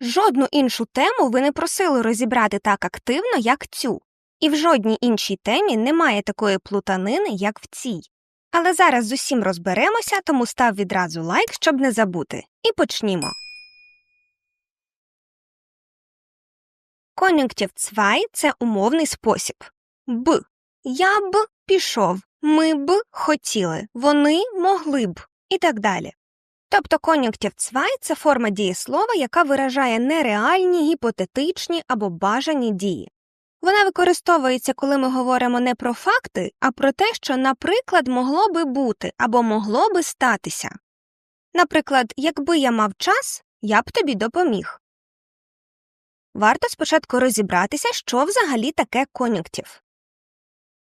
Жодну іншу тему ви не просили розібрати так активно, як цю. І в жодній іншій темі немає такої плутанини, як в цій. Але зараз з усім розберемося, тому став відразу лайк, щоб не забути. І почнімо. Кон'юнктив цвай це умовний спосіб. Б. Я б пішов. Ми б хотіли. Вони могли б. І так далі. Тобто кон'юнктив цвай це форма дієслова, яка виражає нереальні, гіпотетичні або бажані дії. Вона використовується, коли ми говоримо не про факти, а про те, що, наприклад, могло би бути або могло би статися. Наприклад, якби я мав час, я б тобі допоміг. Варто спочатку розібратися, що взагалі таке кон'юнктив.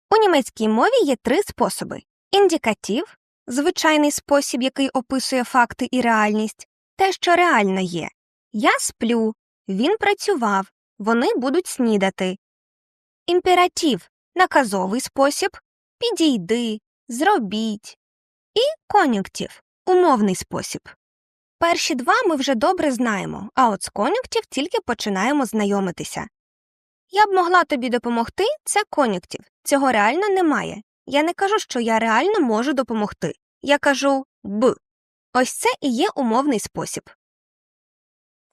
У німецькій мові є три способи індикатив звичайний спосіб, який описує факти і реальність, те, що реально є. Я сплю, він працював, вони будуть снідати. Імператив наказовий спосіб підійди, зробіть. І кон'юнктив умовний спосіб. Перші два ми вже добре знаємо, а от з кон'юнктив тільки починаємо знайомитися. Я б могла тобі допомогти це кон'юнктив. Цього реально немає. Я не кажу, що я реально можу допомогти. Я кажу б. Ось це і є умовний спосіб.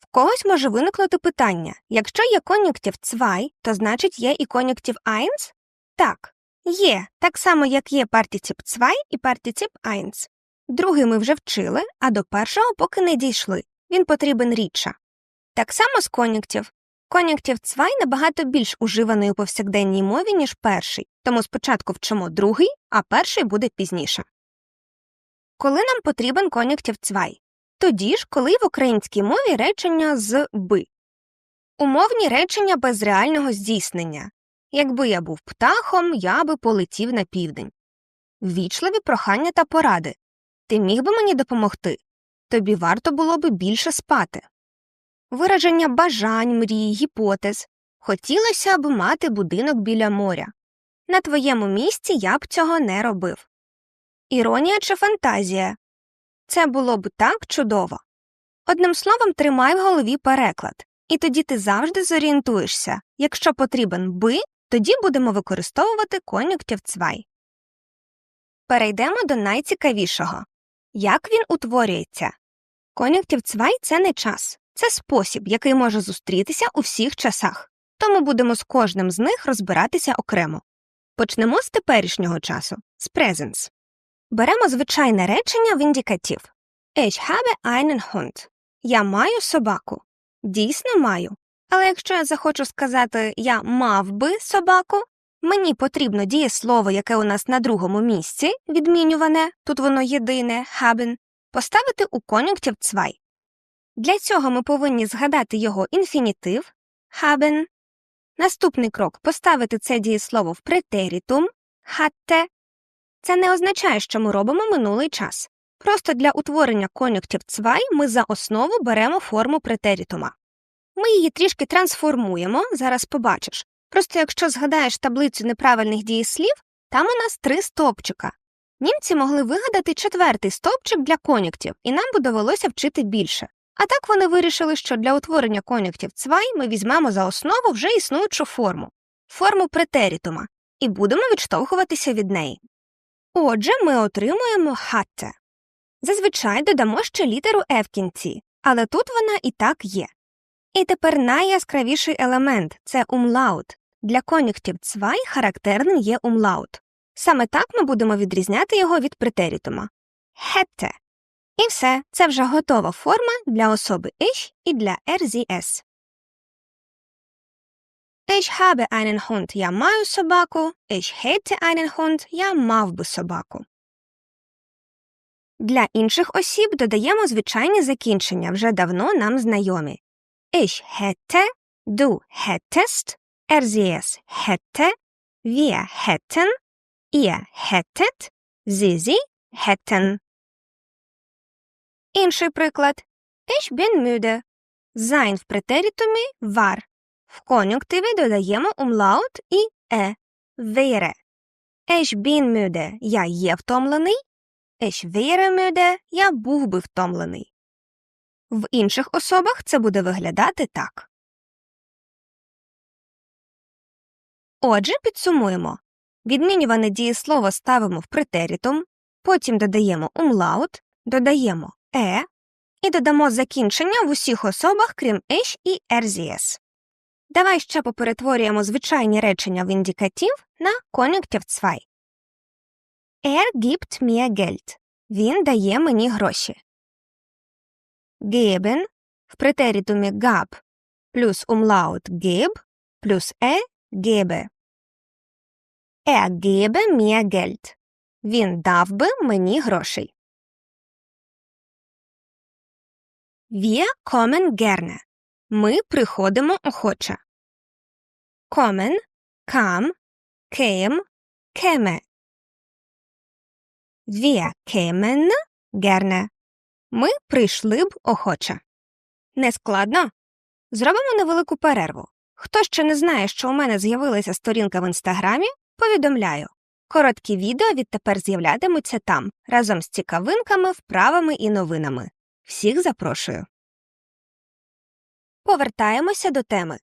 В когось може виникнути питання якщо є кон'юнктив цвай, то значить є і кон'юнктив eins? Так, є, так само, як є партіціп цвай і партіціп eins. Другий ми вже вчили, а до першого поки не дійшли. Він потрібен рідше. Так само з кон'юнктив. Кон'юнктив цвай набагато більш уживаний у повсякденній мові, ніж перший, тому спочатку вчимо другий, а перший буде пізніше. Коли нам потрібен кон'юнктив цвай? Тоді ж, коли в українській мові речення з би. Умовні речення без реального здійснення. Якби я був птахом, я би полетів на південь. Ввічливі прохання та поради. Ти міг би мені допомогти? Тобі варто було би більше спати. Вираження бажань, мрій, гіпотез. Хотілося б мати будинок біля моря. На твоєму місці я б цього не робив. Іронія чи фантазія. Це було б так чудово. Одним словом, тримай в голові переклад, і тоді ти завжди зорієнтуєшся якщо потрібен би, тоді будемо використовувати кон'юнктив цвай. Перейдемо до найцікавішого як він утворюється. Кон'юнктив цвай це не час, це спосіб, який може зустрітися у всіх часах, тому будемо з кожним з них розбиратися окремо. Почнемо з теперішнього часу з presence. Беремо звичайне речення в індикатив. Ich habe einen Hund. Я маю собаку. Дійсно маю. Але якщо я захочу сказати я мав би собаку, мені потрібно дієслово, яке у нас на другому місці, відмінюване, тут воно єдине, haben, поставити у кон'юнктив цвай. Для цього ми повинні згадати його інфінітив haben. Наступний крок поставити це дієслово в претерітум hatte. Це не означає, що ми робимо минулий час. Просто для утворення кон'юнктив цвай ми за основу беремо форму претерітума. Ми її трішки трансформуємо, зараз побачиш. Просто якщо згадаєш таблицю неправильних дієслів, там у нас три стовпчика. Німці могли вигадати четвертий стовпчик для кон'юнктів, і нам би довелося вчити більше. А так вони вирішили, що для утворення кон'юнктів цвай ми візьмемо за основу вже існуючу форму форму претерітума, і будемо відштовхуватися від неї. Отже, ми отримуємо хатте. Зазвичай додамо ще літеру F в кінці, але тут вона і так є. І тепер найяскравіший елемент це умлаут. Для кон'юнктів цвай характерним є умлаут. Саме так ми будемо відрізняти його від претерітума. Хетте. І все, це вже готова форма для особи ich і для RZS. Ich habe einen Hund, я маю собаку. Ich hätte einen Hund, я мав би собаку. Для інших осіб додаємо звичайні закінчення, вже давно нам знайомі. Ich hätte, du hättest, RZS hätte, wir hätten, ihr hättet, sie, sie hätten. Інший приклад. Ich bin müde. Sein в претерітумі war. В кон'юнктиві додаємо умлаут і е. Wäre. Ich bin müde. Я є втомлений. Ich wäre müde. Я був би втомлений. В інших особах це буде виглядати так. Отже, підсумуємо. Відмінюване дієслово ставимо в претерітум, потім додаємо умлаут, додаємо е і додамо закінчення в усіх особах, крім «еш» і «ерзієс». Давай ще поперетворюємо звичайні речення в індикатив на кон'юнктив цвай. Er gibt mir Geld. Він дає мені гроші. Geben в претерітумі gab плюс умлаут geb плюс е gebe. Er gebe mir Geld. Він дав би мені грошей. Wir kommen gerne. Ми приходимо охоче. Kommen, kam, came, käme. Wir kämen gerne. Ми прийшли б охоче. Нескладно? Зробимо невелику перерву. Хто ще не знає, що у мене з'явилася сторінка в інстаграмі, повідомляю. Короткі відео відтепер з'являтимуться там разом з цікавинками, вправами і новинами. Всіх запрошую. Повертаємося до теми.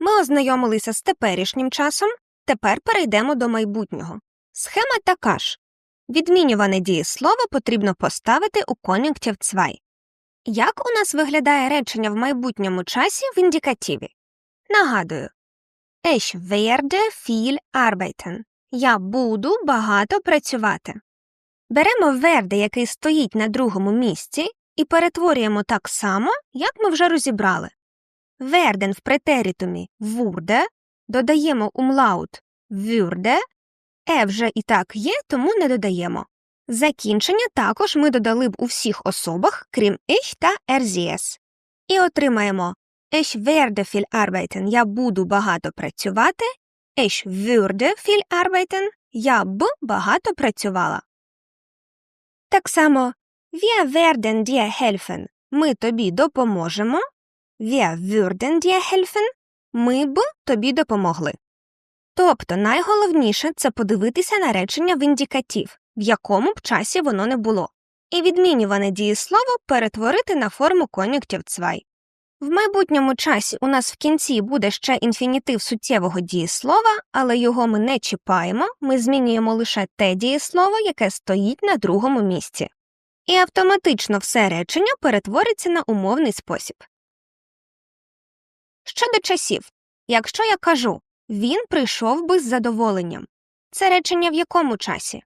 Ми ознайомилися з теперішнім часом, тепер перейдемо до майбутнього. Схема така ж. Відмінюване дієслово потрібно поставити у кон'юнктив цвай. Як у нас виглядає речення в майбутньому часі в індикативі? Нагадую. Ich werde viel arbeiten. Я буду багато працювати. Беремо werde, який стоїть на другому місці, і перетворюємо так само, як ми вже розібрали. Werden в претерітумі wurde, додаємо умлаут würde, е вже і так є, тому не додаємо. Закінчення також ми додали б у всіх особах, крім ich та erzies. І отримаємо Ich werde viel arbeiten. Я буду багато працювати. Ich würde viel arbeiten. Я б багато працювала. Так само Wir werden dir helfen. Ми тобі допоможемо. Wir würden dir helfen. Ми б тобі допомогли. Тобто найголовніше це подивитися на речення в індикатив, в якому б часі воно не було, і відмінюване дієслово перетворити на форму кон'юнктив цвай. В майбутньому часі у нас в кінці буде ще інфінітив суттєвого дієслова, але його ми не чіпаємо, ми змінюємо лише те дієслово, яке стоїть на другому місці. І автоматично все речення перетвориться на умовний спосіб. Щодо часів, якщо я кажу він прийшов би з задоволенням, це речення в якому часі?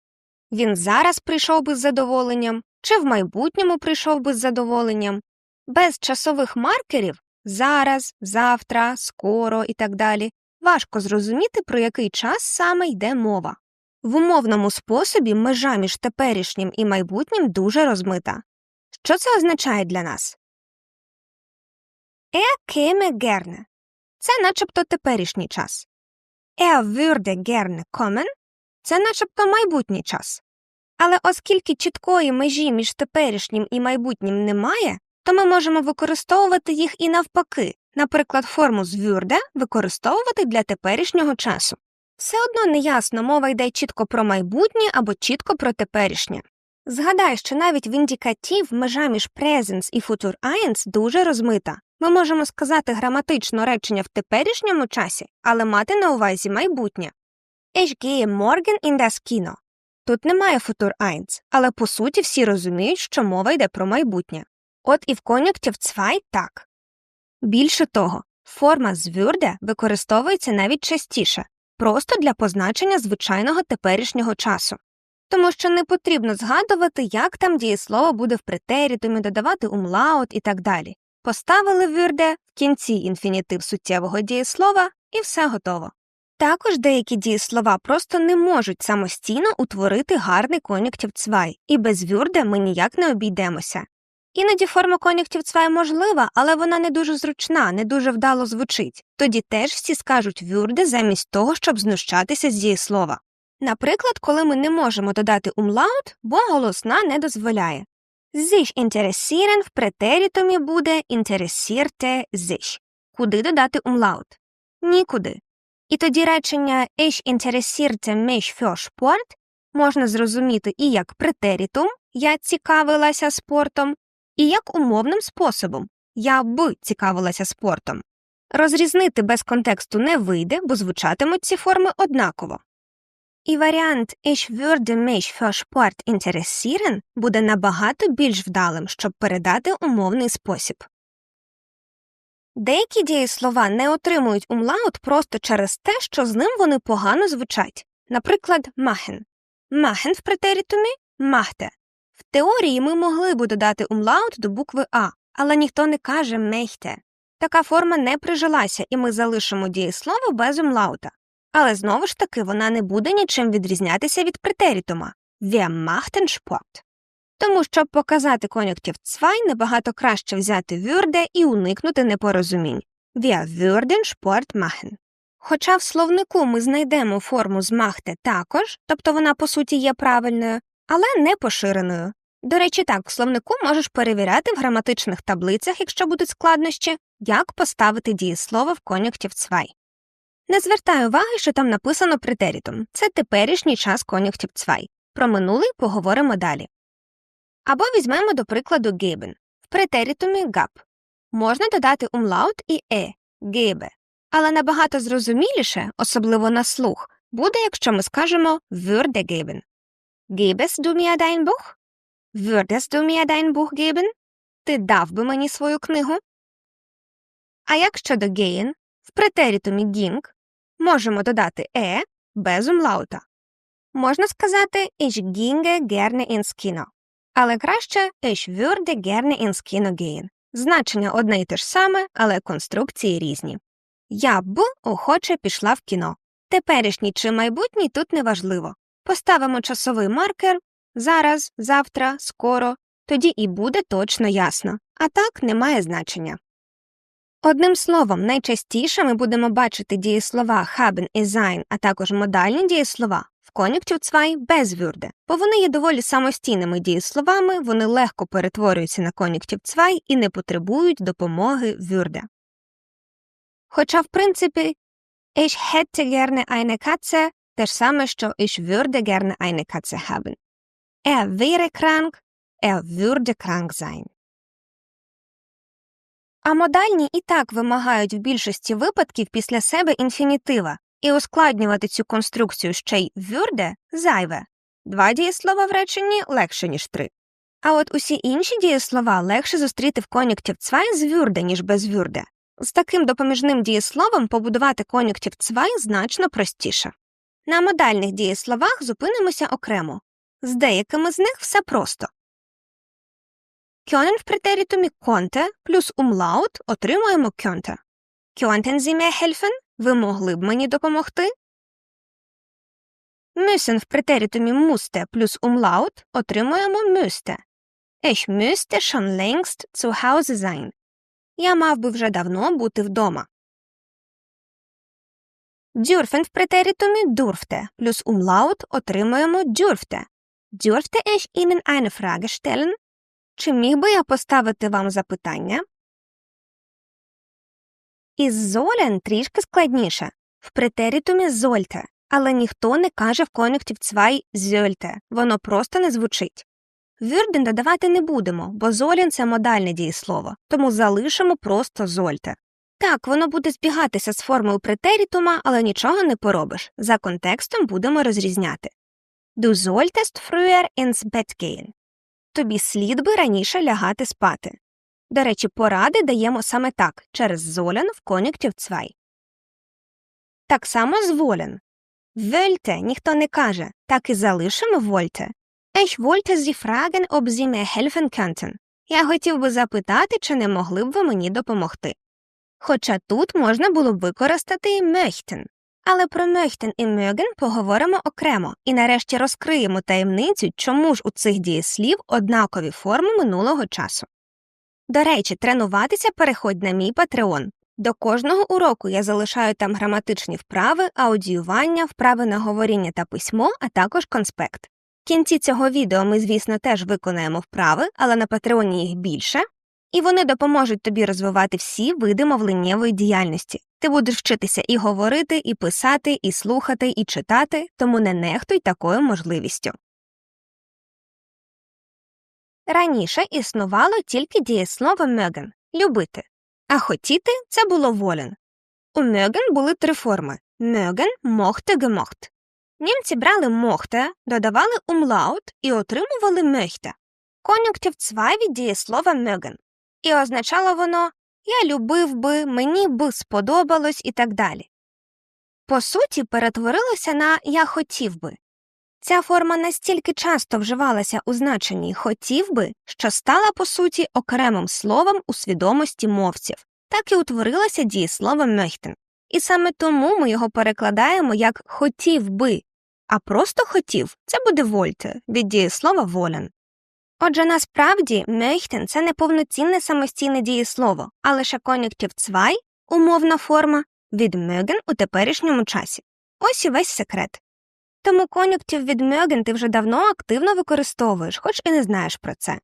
Він зараз прийшов би з задоволенням, чи в майбутньому прийшов би з задоволенням, без часових маркерів зараз, завтра, скоро і так далі важко зрозуміти, про який час саме йде мова. В умовному способі межа між теперішнім і майбутнім дуже розмита. Що це означає для нас? Er gerne – це начебто теперішній час. Er würde gerne kommen – це начебто майбутній час. Але оскільки чіткої межі між теперішнім і майбутнім немає, то ми можемо використовувати їх і навпаки, наприклад, форму з würde використовувати для теперішнього часу. Все одно неясно, мова йде чітко про майбутнє або чітко про теперішнє. Згадай, що навіть в індикатив межа між presence і future eins дуже розмита. Ми можемо сказати граматично речення в теперішньому часі, але мати на увазі майбутнє. Ich gehe morgen in das Kino. Тут немає future eins, але по суті всі розуміють, що мова йде про майбутнє. От і в кон'юнктив цвай так. Більше того, форма з würde використовується навіть частіше, просто для позначення звичайного теперішнього часу. Тому що не потрібно згадувати, як там дієслово буде в претерітумі, додавати умлаут і так далі. Поставили würde в кінці інфінітив суттєвого дієслова і все готово. Також деякі дієслова просто не можуть самостійно утворити гарний кон'юнктив цвай, і без würde ми ніяк не обійдемося. Іноді форма кон'юнктив цвай можлива, але вона не дуже зручна, не дуже вдало звучить. Тоді теж всі скажуть würde замість того, щоб знущатися з дієслова. Наприклад, коли ми не можемо додати умлаут, бо голосна не дозволяє. Sich interessieren в претерітумі буде interessierte sich. Куди додати умлаут? Нікуди. І тоді речення Ich interessierte mich für Sport можна зрозуміти і як претерітум, я цікавилася спортом, і як умовним способом я б цікавилася спортом. Розрізнити без контексту не вийде, бо звучатимуть ці форми однаково. І варіант «Ich würde mich für Sport interessieren» буде набагато більш вдалим, щоб передати умовний спосіб. Деякі дієслова не отримують умлаут просто через те, що з ним вони погано звучать. Наприклад, махен. Махен в претерітумі махте. В теорії ми могли б додати умлаут до букви А, але ніхто не каже мехте. Така форма не прижилася, і ми залишимо дієслово без умлаута. Але знову ж таки вона не буде нічим відрізнятися від претерітума «Wer macht Sport?». Тому, щоб показати конюктив цвай, набагато краще взяти würde і уникнути непорозумінь «Wir würden Sport machen». Хоча в словнику ми знайдемо форму з «machte» також, тобто вона по суті є правильною, але не поширеною. До речі, так, в словнику можеш перевіряти в граматичних таблицях, якщо будуть складнощі, як поставити дієслово в конюктив цвай. Не звертай уваги, що там написано претерітум. Це теперішній час конюктив цвай. Про минулий поговоримо далі. Або візьмемо до прикладу гейбен. В претерітумі габ. Можна додати умлаут і е гейбе. Але набагато зрозуміліше, особливо на слух, буде, якщо ми скажемо würde geben. Gäbest du mir dein Buch? Würdest du mir dein Buch geben? Ти дав би мені свою книгу? А як щодо gehen, в претерітумі ging можемо додати е без умлаута. Можна сказати ich ginge gerne ins Kino. Але краще ich würde gerne ins Kino gehen. Значення одне й те ж саме, але конструкції різні. Я б охоче пішла в кіно. Теперішній чи майбутній тут неважливо. Поставимо часовий маркер зараз, завтра, скоро, тоді і буде точно ясно, а так немає значення. Одним словом, найчастіше ми будемо бачити дієслова haben і sein, а також модальні дієслова в конюктів цвай без вюрде, бо вони є доволі самостійними дієсловами, вони легко перетворюються на конюктів цвай і не потребують допомоги вюрде. Хоча, в принципі, ich hätte gerne eine Katze те ж саме, що ich würde gerne eine Katze haben. Er wäre krank, er würde krank sein. А модальні і так вимагають в більшості випадків після себе інфінітива, і ускладнювати цю конструкцію ще й würde зайве. Два дієслова в реченні легше, ніж три. А от усі інші дієслова легше зустріти в конюктів цвай з würde, ніж без würde. З таким допоміжним дієсловом побудувати конюктів цвай значно простіше. На модальних дієсловах зупинимося окремо. З деякими з них все просто. Können в претерітумі конте плюс умлаут отримуємо кьонте. Sie mir helfen? Ви могли б мені допомогти? Müssen в претерітумі мусте плюс умлаут отримуємо müsste. Ich müsste schon längst zu Hause sein. Я мав би вже давно бути вдома. Дюрфен в претерітумі дурфте плюс умлаут отримуємо дюрфте. Dürfte ich Ihnen eine Frage stellen? Чи міг би я поставити вам запитання? Із золен трішки складніше. В претерітумі зольте, але ніхто не каже в конюктів цвай зьольте, воно просто не звучить. Вюрден додавати не будемо, бо золін це модальне дієслово, тому залишимо просто зольте. Так, воно буде збігатися з формою претерітума, але нічого не поробиш. За контекстом будемо розрізняти. Du solltest früher ins Bett gehen. Тобі слід би раніше лягати спати. До речі, поради даємо саме так через золян в конюктів цвай. Так само з волен. Вельте ніхто не каже, так і залишимо вольте. Ich wollte Sie fragen, ob Sie. Я хотів би запитати, чи не могли б ви мені допомогти. Хоча тут можна було б використати möchten. Але про möchten і mögen поговоримо окремо і нарешті розкриємо таємницю, чому ж у цих дієслів однакові форми минулого часу. До речі, тренуватися переходь на мій патреон. До кожного уроку я залишаю там граматичні вправи, аудіювання, вправи на говоріння та письмо, а також конспект. В кінці цього відео ми, звісно, теж виконаємо вправи, але на патреоні їх більше, і вони допоможуть тобі розвивати всі види мовленнєвої діяльності. Ти будеш вчитися і говорити, і писати, і слухати, і читати, тому не нехтуй такою можливістю. Раніше існувало тільки дієслово mögen – любити, а хотіти це було волен. У mögen були три форми mögen, mochte, gemocht. Німці брали mochte, додавали умлаут і отримували möchte. Конюктив цвай від дієслова mögen. І означало воно я любив би, мені би сподобалось і так далі. По суті, перетворилося на я хотів би. Ця форма настільки часто вживалася у значенні хотів би, що стала, по суті, окремим словом у свідомості мовців, так і утворилося дієслово möchten. І саме тому ми його перекладаємо як хотів би, а просто хотів це буде вольте від дієслова волен. Отже, насправді möchten – це не повноцінне самостійне дієслово, а лише кон'юктив цвай, умовна форма, від mögen у теперішньому часі. Ось і весь секрет. Тому кон'юктив від mögen ти вже давно активно використовуєш, хоч і не знаєш про це.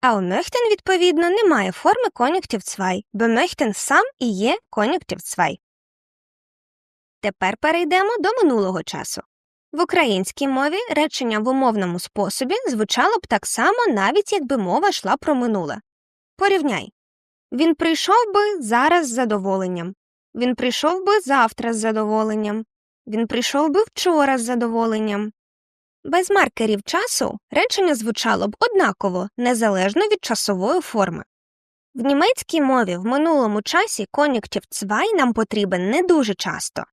А у möchten, відповідно, немає форми кон'юктив цвай, бо möchten сам і є кон'юктив цвай. Тепер перейдемо до минулого часу. В українській мові речення в умовному способі звучало б так само, навіть якби мова йшла про минуле. Порівняй він прийшов би зараз з задоволенням, він прийшов би завтра з задоволенням, він прийшов би вчора з задоволенням. Без маркерів часу речення звучало б однаково, незалежно від часової форми. В німецькій мові в минулому часі кон'юктив цвай нам потрібен не дуже часто.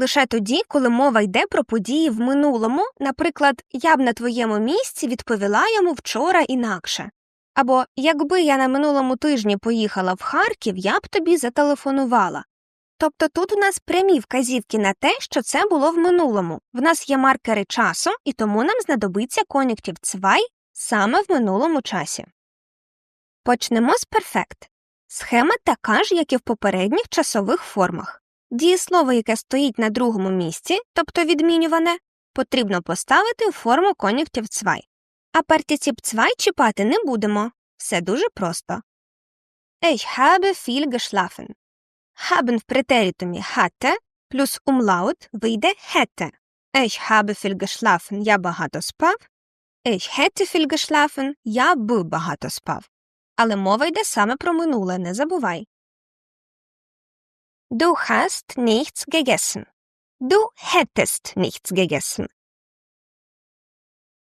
Лише тоді, коли мова йде про події в минулому, наприклад, я б на твоєму місці відповіла йому вчора інакше. Або якби я на минулому тижні поїхала в Харків, я б тобі зателефонувала. Тобто тут у нас прямі вказівки на те, що це було в минулому. В нас є маркери часу, і тому нам знадобиться кон'юктив цвай саме в минулому часі. Почнемо з перфект. Схема така ж, як і в попередніх часових формах. Дієслово, яке стоїть на другому місці, тобто відмінюване, потрібно поставити у форму кон'юктив цвай. А партіціп цвай чіпати не будемо. Все дуже просто. Ich habe viel geschlafen. Haben в претерітумі hatte плюс умлаут вийде hätte. Ich habe viel geschlafen. Я багато спав. Ich hätte viel geschlafen. Я б багато спав. Але мова йде саме про минуле, не забувай. Du hast nichts gegessen. Du hättest nichts gegessen.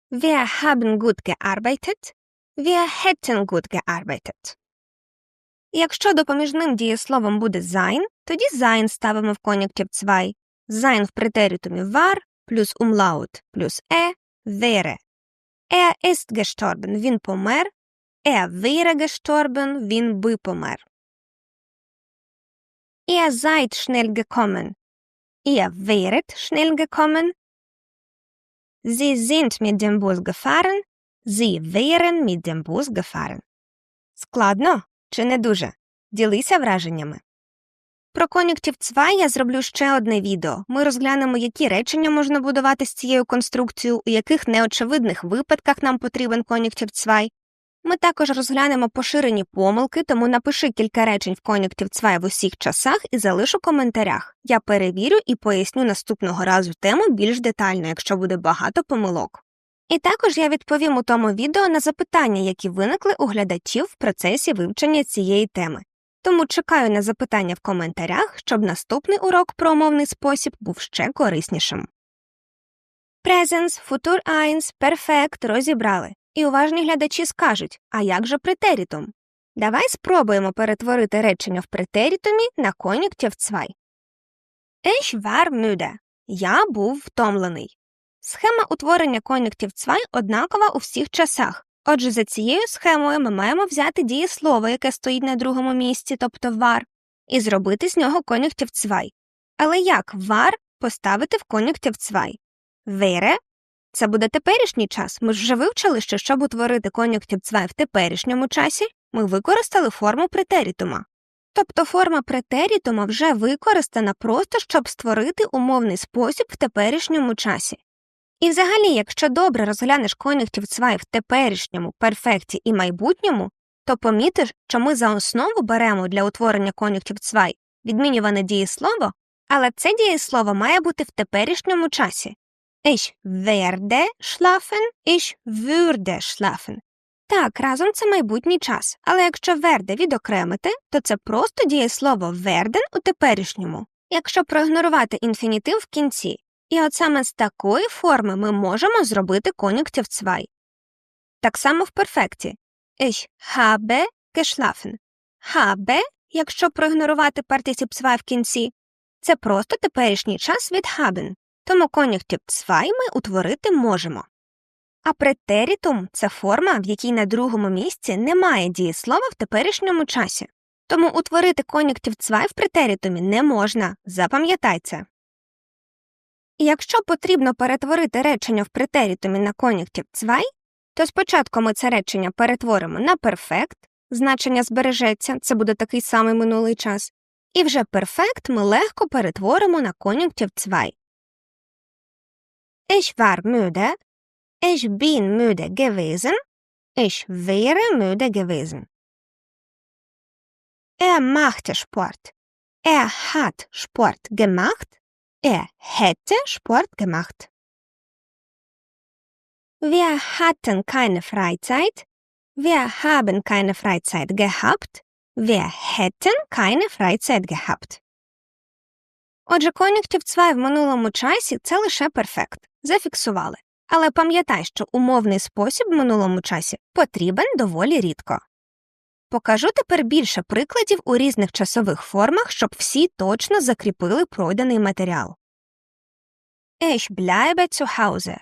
Wir haben gut gearbeitet. Wir hätten gut gearbeitet. Якщо допоміжним дієсловом буде sein, тоді sein ставимо в кон'юктив цвай. Sein в претеритумі war плюс umlaut плюс e wäre. Er ist gestorben, він помер. Er wäre gestorben, він би помер. Ihr seid schnell gekommen. Ihr wäret schnell gekommen. Sie sind mit dem Bus gefahren. Sie wären mit dem Bus gefahren. Складно чи не дуже? Ділися враженнями. Про кон'юктив цвай я зроблю ще одне відео. Ми розглянемо, які речення можна будувати з цією конструкцією, у яких неочевидних випадках нам потрібен кон'юктив цвай, ми також розглянемо поширені помилки, тому напиши кілька речень в кон'юктив цвай в усіх часах і залиш у коментарях. Я перевірю і поясню наступного разу тему більш детально, якщо буде багато помилок. І також я відповім у тому відео на запитання, які виникли у глядачів в процесі вивчення цієї теми. Тому чекаю на запитання в коментарях, щоб наступний урок про умовний спосіб був ще кориснішим. Presence, Futur 1, Perfect розібрали. І уважні глядачі скажуть, а як же претерітум? Давай спробуємо перетворити речення в претерітумі на кон'юктив цвай. Ich war müde. Я був втомлений. Схема утворення кон'юктив цвай однакова у всіх часах. Отже, за цією схемою ми маємо взяти дієслово, яке стоїть на другому місці, тобто var, і зробити з нього кон'юктив цвай. Але як var поставити в кон'юктив цвай? Це буде теперішній час. Ми ж вже вивчили, що щоб утворити кон'юктив цвай в теперішньому часі, ми використали форму претерітума. Тобто форма претерітума вже використана просто, щоб створити умовний спосіб в теперішньому часі. І взагалі, якщо добре розглянеш кон'юктив цвай в теперішньому, перфекті і майбутньому, то помітиш, що ми за основу беремо для утворення кон'юктив цвай відмінюване дієслово, але це дієслово має бути в теперішньому часі. Ich werde schlafen, ich würde schlafen. Так, разом це майбутній час, але якщо верде відокремити, то це просто дієслово верден у теперішньому, якщо проігнорувати інфінітив в кінці. І от саме з такої форми ми можемо зробити конюктив цвай. Так само в перфекті. Ich habe geschlafen. Habe, якщо проігнорувати партисіп цвай в кінці, це просто теперішній час від haben, тому конюктив цвай ми утворити можемо. А претерітум це форма, в якій на другому місці немає дієслова в теперішньому часі. Тому утворити конюктив цвай в претерітумі не можна, запам'ятай це. Якщо потрібно перетворити речення в претерітумі на конюктив цвай, то спочатку ми це речення перетворимо на перфект, значення збережеться, це буде такий самий минулий час, і вже перфект ми легко перетворимо на конюктив цвай. Ich war müde, ich bin müde gewesen, ich wäre müde gewesen. Er machte Sport. Er hat Sport gemacht. Er hätte Sport gemacht. Wir hatten keine Freizeit. Wir haben keine Freizeit gehabt. Wir hätten keine Freizeit gehabt. Отже, конюктив цвай в минулому часі це лише перфект. Зафіксували. Але пам'ятай, що умовний спосіб в минулому часі потрібен доволі рідко. Покажу тепер більше прикладів у різних часових формах, щоб всі точно закріпили пройдений матеріал. Ich bleibe zu Hause.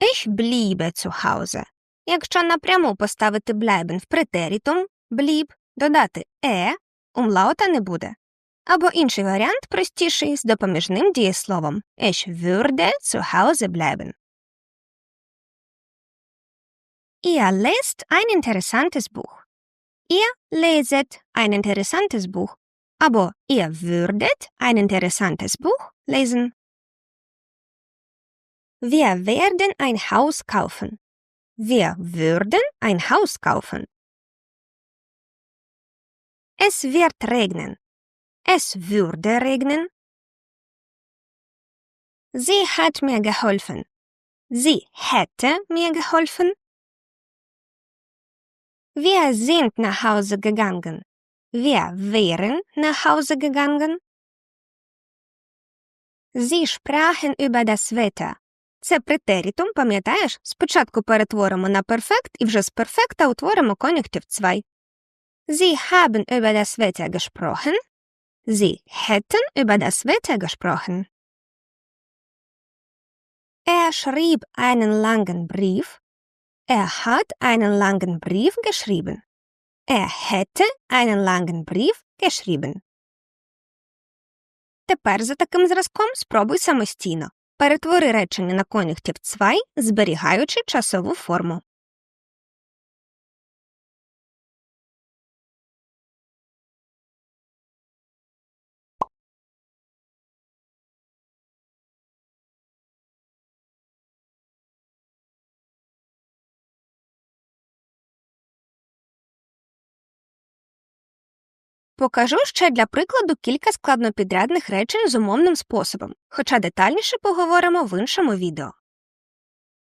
Ich bliebe zu Hause. Якщо напряму поставити bleiben в претерітум, бліб, додати е, умлаута не буде. Або інший варіант простіший з допоміжним дієсловом Ich würde zu Hause bleiben. Ihr lest ein interessantes Buch. Ihr leset ein interessantes Buch. Або ihr würdet ein interessantes Buch lesen. Wir werden ein Haus kaufen. Wir würden ein Haus kaufen. Es wird regnen. Es würde regnen. Sie hat mir geholfen. Sie hätte mir geholfen. Wir sind nach Hause gegangen. Wir wären nach Hause gegangen. Sie sprachen über das Wetter. Це претерітум, пам'ятаєш? Спочатку перетворимо на перфект і вже з перфекта утворимо конюктив цвай. Sie haben über das Wetter gesprochen. Sie hätten über das Wetter gesprochen. Er schrieb einen langen Brief. Er hat einen langen Brief geschrieben. Er hätte einen langen Brief geschrieben. Тепер за таким зразком спробуй самостійно. Перетвори речення на конюктив цвай, зберігаючи часову форму. Покажу ще для прикладу кілька складнопідрядних речень з умовним способом, хоча детальніше поговоримо в іншому відео.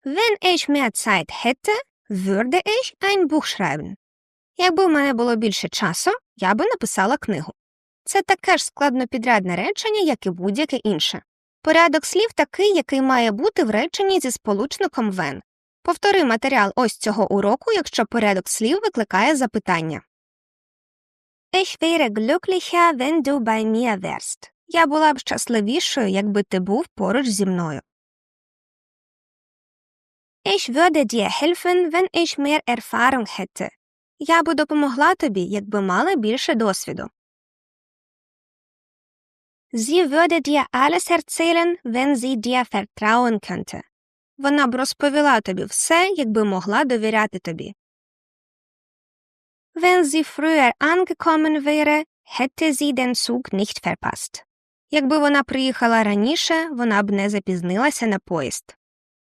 Wenn ich mehr Zeit hätte, würde ich ein Buch schreiben. Якби в мене було більше часу, я би написала книгу. Це таке ж складнопідрядне речення, як і будь-яке інше. Порядок слів такий, який має бути в реченні зі сполучником when. Повтори матеріал ось цього уроку, якщо порядок слів викликає запитання. Ich wäre glücklicher, wenn du bei mir wärst. Я була б щасливішою, якби ти був поруч зі мною. Ich würde dir helfen, wenn ich mehr Erfahrung hätte. Я би допомогла тобі, якби мала більше досвіду. Sie würde dir alles erzählen, wenn sie dir vertrauen könnte. Вона б розповіла тобі все, якби могла довіряти тобі. Wenn sie früher angekommen wäre, hätte sie den Zug nicht verpasst. Якби вона приїхала раніше, вона б не запізнилася на поїзд.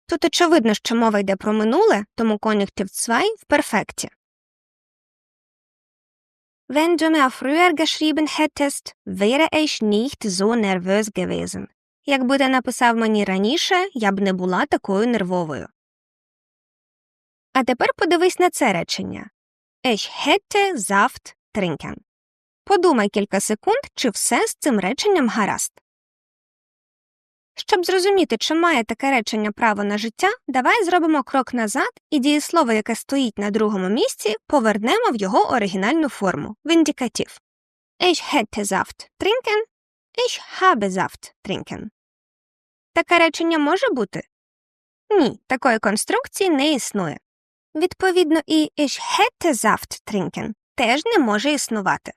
Тут очевидно, що мова йде про минуле, тому конюктив цвай в перфекті. Wenn du mir früher geschrieben hättest, wäre ich nicht so nervös gewesen. Якби ти написав мені раніше, я б не була такою нервовою. А тепер подивись на це речення. Ich hätte Saft trinken. Подумай кілька секунд, чи все з цим реченням гаразд. Щоб зрозуміти, чи має таке речення право на життя, давай зробимо крок назад і дієслово, яке стоїть на другому місці, повернемо в його оригінальну форму в індикатив. Ich hätte Saft trinken, ich habe Saft trinken. Таке речення може бути? Ні, такої конструкції не існує. Відповідно, і ich hätte Saft trinken теж не може існувати.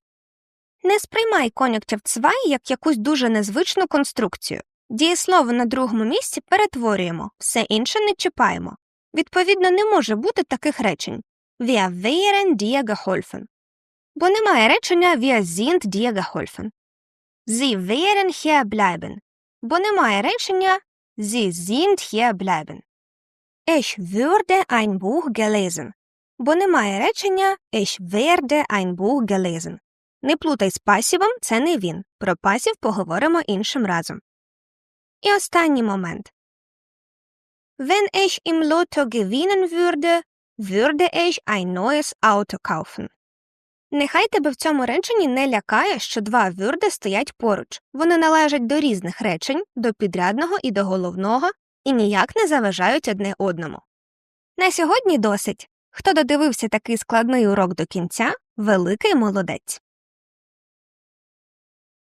Не сприймай конюктив цвай як якусь дуже незвичну конструкцію. Дієслово на другому місці перетворюємо, все інше не чіпаємо. Відповідно, не може бути таких речень Wir wären dir geholfen. Бо немає речення Wir sind dir geholfen. Sie wären hier bleiben. Бо немає речення Sie sind hier bleiben. Ich würde ein Buch gelesen. Бо немає речення Ich werde ein Buch gelesen. Не плутай з пасівом, це не він. Про пасів поговоримо іншим разом. І останній момент. Wenn ich im Lotto gewinnen würde, würde ich ein neues Auto kaufen. Нехай тебе в цьому реченні не лякає, що два вюрди стоять поруч. Вони належать до різних речень, до підрядного і до головного, і ніяк не заважають одне одному. На сьогодні досить. Хто додивився такий складний урок до кінця, великий молодець.